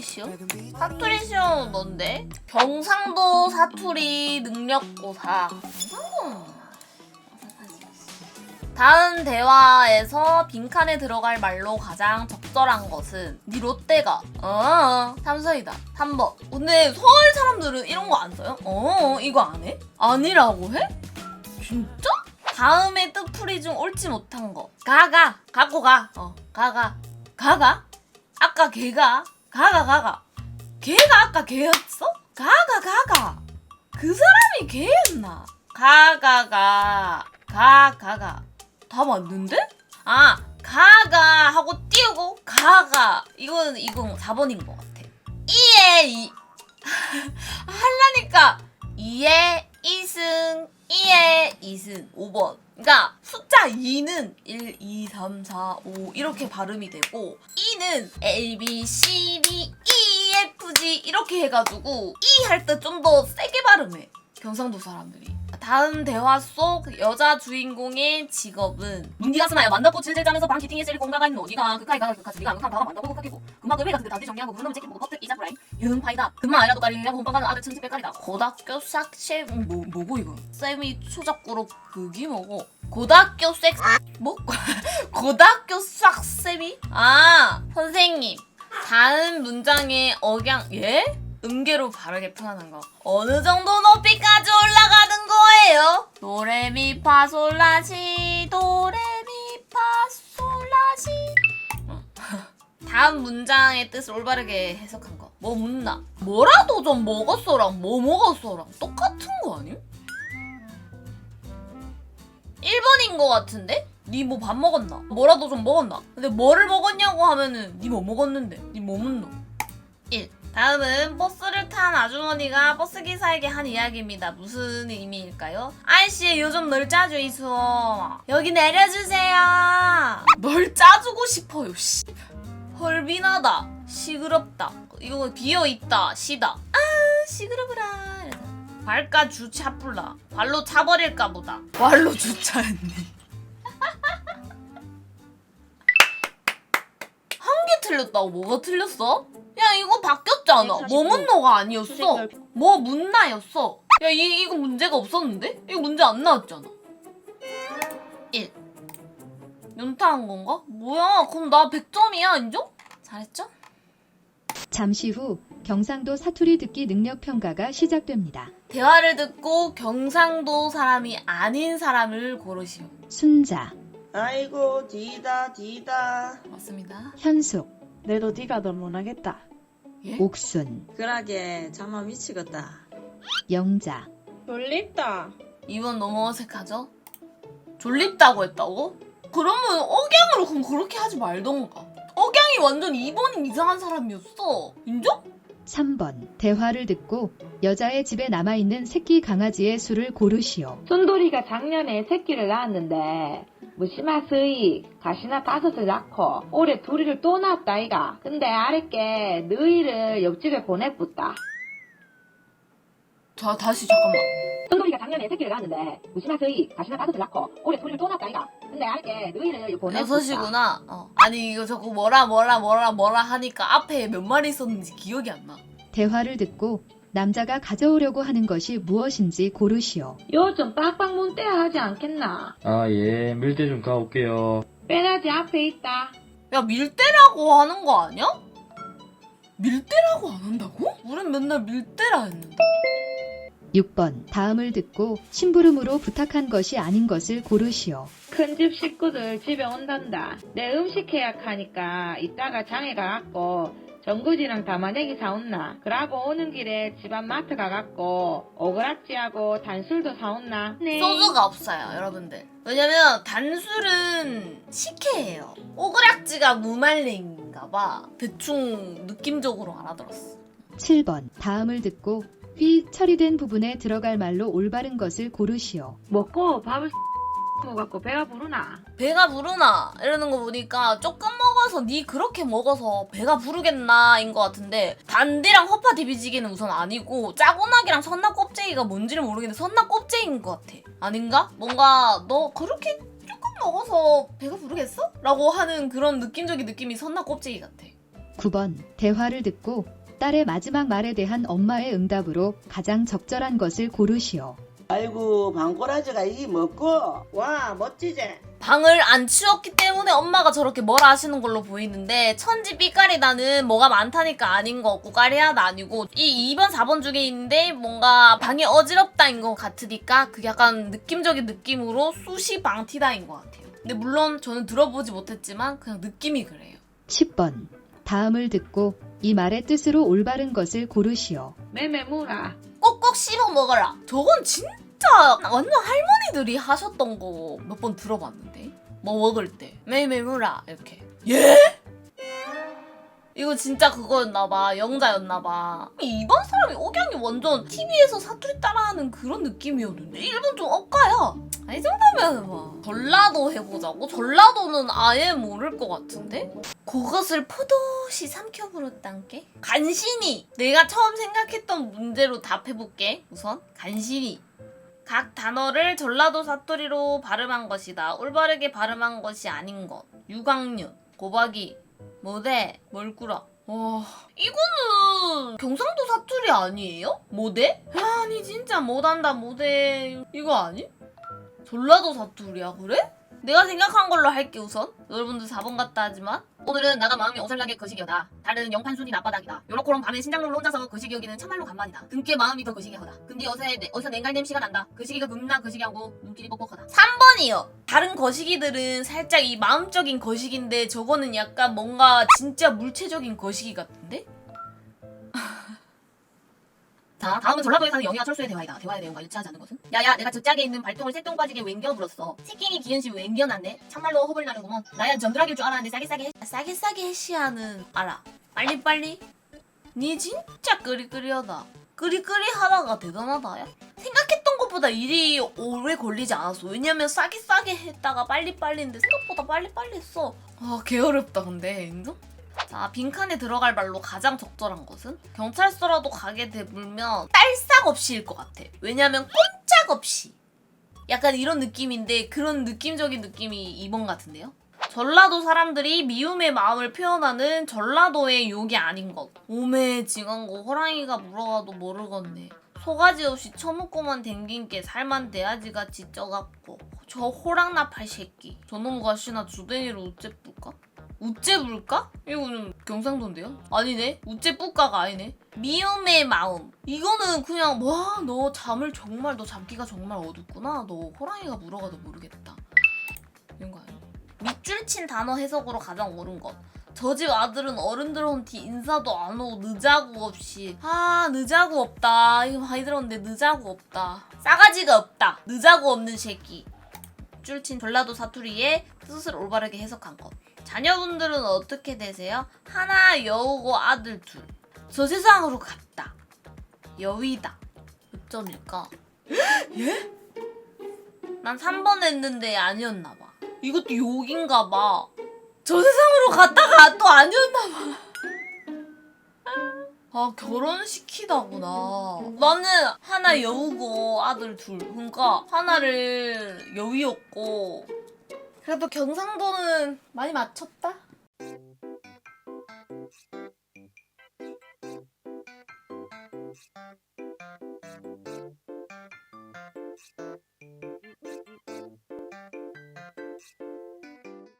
사투리시오? 사투리시오 뭔데? 경상도 사투리 능력고사. 다음 대화에서 빈칸에 들어갈 말로 가장 적절한 것은 네 롯데가 어 삼성이다 3번 근데 서울 사람들은 이런 거 안 써요? 어 이거 안 해? 아니라고 해? 진짜? 다음의 뜻풀이 중 옳지 못한 거 가가 갖고 가 어 가가 가가 아까 걔가 가가 가가. 걔가 아까 걔였어? 가가 가가. 그 사람이 걔였나? 가가가. 가가가. 다 맞는데? 아 가가 하고 띄우고 가가. 이거는 이건 4번인 것 같아. 이에 이. 할라니까 2에 2승 2에 2승 5번. 그러니까 숫자 2는 1, 2, 3, 4, 5 이렇게 발음이 되고 2는 A, B, C, D, E, F, G 이렇게 해가지고 E 할 때 좀 더 세게 발음해 경상도 사람들이. 다음 대화 속 여자 주인공의 직업은 문디가 스나야 만나고 질질자면서 방셀 공가가 있는 어디가? 그카이가 그카지 네가 극한 바가 만나고 극하기고. 금방 금해 같은 데 다들 정리하고 그놈 새끼 보고 퍼뜩 이자 프라이 윤 파이다. 금방 아이라도 가리려고 혼방 가는 아들 천지 백가리다. 고등학교 싹쉐 뭐 뭐고 이거? 쌤이 초작구로 그기 뭐고. 고등학교 섹 뭐? 고등학교 싹쌤이? 아 선생님. 다음 문장의 억양 예? 음계로 바르게 표현하는 거 어느 정도 높이까지 올라가는 거예요? 도레미 파솔라시 도레미 파솔라시 어. 다음 문장의 뜻을 올바르게 해석한 거. 뭐 묻나? 뭐라도 좀 먹었어랑 뭐 먹었어랑 똑같은 거 아님? 1번인 거 같은데? 니 뭐 밥 먹었나? 뭐라도 좀 먹었나? 근데 뭐를 먹었냐고 하면은 니 뭐 먹었는데? 니 뭐 묻노? 1. 다음은 버스를 탄 아주머니가 버스 기사에게 한 이야기입니다. 무슨 의미일까요? 아이씨 요즘 널 짜줘 이수 여기 내려주세요. 널 짜주고 싶어요. 씨. 헐빈하다 시끄럽다 이거 비어있다 시다 아 이러면서. 발가 주차 불라 발로 차버릴까 보다 발로 주차했네 틀렸다고 뭐가 틀렸어? 야 이거 바뀌었잖아 뭐 문노가 아니었어 뭐 문나였어 야 이, 이거 문제가 없었는데? 이거 문제 안 나왔잖아 1 연타한 건가? 뭐야 그럼 나 100점이야 인정? 잘했죠? 잠시 후 경상도 사투리 듣기 능력 평가가 시작됩니다. 대화를 듣고 경상도 사람이 아닌 사람을 고르시오 순자, 아이고 디다 디다 맞습니다 현숙, 내도 네가 더 못하겠다. 예? 옥순, 그러게 잠아 미치겠다 영자, 졸립다. 2번 너무 어색하죠? 졸립다고 했다고? 그러면 억양으로 그럼 그렇게 하지 말던가 억양이 완전 2번인 이상한 사람이었어 인정? 3번 대화를 듣고 여자의 집에 남아있는 새끼 강아지의 수를 고르시오. 순돌이가 작년에 새끼를 낳았는데 무시마스이 가시나 다섯을 낳고 올해 둘이를 또 낳았다 아이가. 근데 아랫게 너희를 옆집에 보내뿌다. 자 다시 잠깐만. 순돌이가 작년에 새끼를 낳았는데 무시마스이 가시나 다섯을 낳고 올해 둘이를 또 낳았다 아이가. 근데 아랫게 너희를 보내뿌다. 여섯이구나. 어. 아니 이거 자꾸 뭐라 뭐라 뭐라 뭐라 하니까 앞에 몇 마리 있었는지 기억이 안나. 대화를 듣고 남자가 가져오려고 하는 것이 무엇인지 고르시오. 요즘 빡빡 문대야 하지 않겠나 아, 예. 밀대 좀 가올게요. 빼라지 앞에 있다 야 밀대라고 하는 거 아니야? 밀대라고 안 한다고? 우린 맨날 밀대라 했는데 6번 다음을 듣고 심부름으로 부탁한 것이 아닌 것을 고르시오. 큰 집 식구들 집에 온단다 내 음식 계약하니까 이따가 장에 가갖고 전구지랑 담아내기 사온나? 그러고 오는 길에 집안 마트 가갖고 오그락지하고 단술도 사온나? 네. 소주가 없어요 여러분들. 왜냐면 단술은 식혜예요. 오그락지가 무말랭인가봐. 대충 느낌적으로 알아들었어. 7번. 다음을 듣고 휘 처리된 부분에 들어갈 말로 올바른 것을 고르시오. 먹고 밥을 먹었고 배가 부르나 배가 부르나 이러는 거 보니까 조금 먹어서 니 그렇게 먹어서 배가 부르겠나인 것 같은데 단디랑 허파 디비지기는 우선 아니고 짜고나기랑 선나 껍데기가 뭔지를 모르겠는데 선나 껍데기인 것 같아 아닌가? 뭔가 너 그렇게 조금 먹어서 배가 부르겠어? 라고 하는 그런 느낌적인 느낌이 선나 껍데기 같아 9번 대화를 듣고 딸의 마지막 말에 대한 엄마의 응답으로 가장 적절한 것을 고르시오. 아이고 방꼬라지가 이 먹고 와 멋지지? 방을 안 치웠기 때문에 엄마가 저렇게 뭐라 하시는 걸로 보이는데 천지 삐까리다는 뭐가 많다니까 아닌 거고 까리하다 아니고 이 2번 4번 중에 있는데 뭔가 방이 어지럽다인 것 같으니까 그 약간 느낌적인 느낌으로 수시 방티다인 것 같아요. 근데 물론 저는 들어보지 못했지만 그냥 느낌이 그래요. 10번 다음을 듣고 이 말의 뜻으로 올바른 것을 고르시오. 매매무라. 꼭꼭 씹어 먹어라. 저건 진짜 완전 할머니들이 하셨던 거 몇 번 들어봤는데. 뭐 먹을 때 매매무라 이렇게. 예? 이거 진짜 그거였나봐. 영자였나봐. 이번 사람이 억양이 완전 TV에서 사투리 따라하는 그런 느낌이었는데 일본 좀 억가야. 아, 이 정도면 뭐 전라도 해보자고? 전라도는 아예 모를 것 같은데? 그것을 포도시 삼켜 부렸단게? 간신히 내가 처음 생각했던 문제로 답해볼게 우선 간신히 각 단어를 전라도 사투리로 발음한 것이다 올바르게 발음한 것이 아닌 것 유광윤 고박이 모대 멀꾸라 와 이거는 경상도 사투리 아니에요? 모대? 아니 진짜 못한다 모대 이거 아니? 전라도 사투리야 그래? 내가 생각한 걸로 할게 우선. 여러분들 4번 같다 하지만. 오늘은 나가 마음이 어설나게 거시기하다. 다른 영판순이 낮바닥이다. 요렇게럼 밤에 신장rol로 혼자서 거시기하기는 참말로 간만이다. 등께 마음이 더 거시기하다. 근데 어제 내- 어디서 냉갈 냄새가 난다. 거시기가 겁나 거시기하고 눈길이 뻑뻑하다. 3번이요. 다른 거시기들은 살짝 이 마음적인 거시기인데 저거는 약간 뭔가 진짜 물체적인 거시기 같은데? 자, 다음은 전라도에 사는 영희와 철수의 대화이다. 대화의 내용과 일치하지 않는 것은? 야야, 내가 적작에 있는 발동을 새똥 빠지게 웬겨 불었어. 새끼니 기현씨 웬겨 났네? 참말로 허벌 나는구먼. 나야 전드라기일 줄 알았는데 싸게 싸게 해. 싸게 싸게 해시하는 알아. 빨리 빨리. 니 진짜 끄리끄리하다. 끄리끄리하다가 대단하다. 야. 생각했던 것보다 일이 오래 걸리지 않았어. 왜냐면 싸게 싸게 했다가 빨리 빨리인데 생각보다 빨리 빨리 했어. 아, 개 어렵다 근데 인정? 자, 빈칸에 들어갈 말로 가장 적절한 것은 경찰서라도 가게 되면 딸싹 없이일 것 같아. 왜냐면 꼼짝 없이. 약간 이런 느낌인데 그런 느낌적인 느낌이 2번 같은데요? 전라도 사람들이 미움의 마음을 표현하는 전라도의 욕이 아닌 것. 오메 징한 거 호랑이가 물어가도 모르겠네. 소가지 없이 처먹고만 댕긴 게 살만 돼야지같이 쪄갖고 저 호랑나팔 새끼 저놈과 씨나 주댕이로 우째 뿌까? 우째 불까? 이거는 경상도인데요? 아니네. 우째 뿌까가 아니네. 미움의 마음. 이거는 그냥 와 너 잠을 정말 너 잠기가 정말 어둡구나. 너 호랑이가 물어가도 모르겠다. 이런 거 아니야? 밑줄 친 단어 해석으로 가장 옳은 것. 저 집 아들은 어른들한테 인사도 안 오고 늦자고 없이 아 늦자고 없다 이거 많이 들었는데 늦자고 없다 싸가지가 없다 늦자고 없는 새끼 줄친 전라도 사투리의 뜻을 올바르게 해석한 것 자녀분들은 어떻게 되세요? 하나 여우고 아들 둘. 저 세상으로 갔다. 여위다. 몇 점일까? 예? 난 3번 했는데 아니었나 봐. 이것도 욕인가 봐. 저 세상으로 갔다가 또 아니었나 봐. 아 결혼시키다구나. 나는 하나 여우고 아들 둘. 그러니까 하나를 여위였고 그래도 경상도는 많이 맞췄다?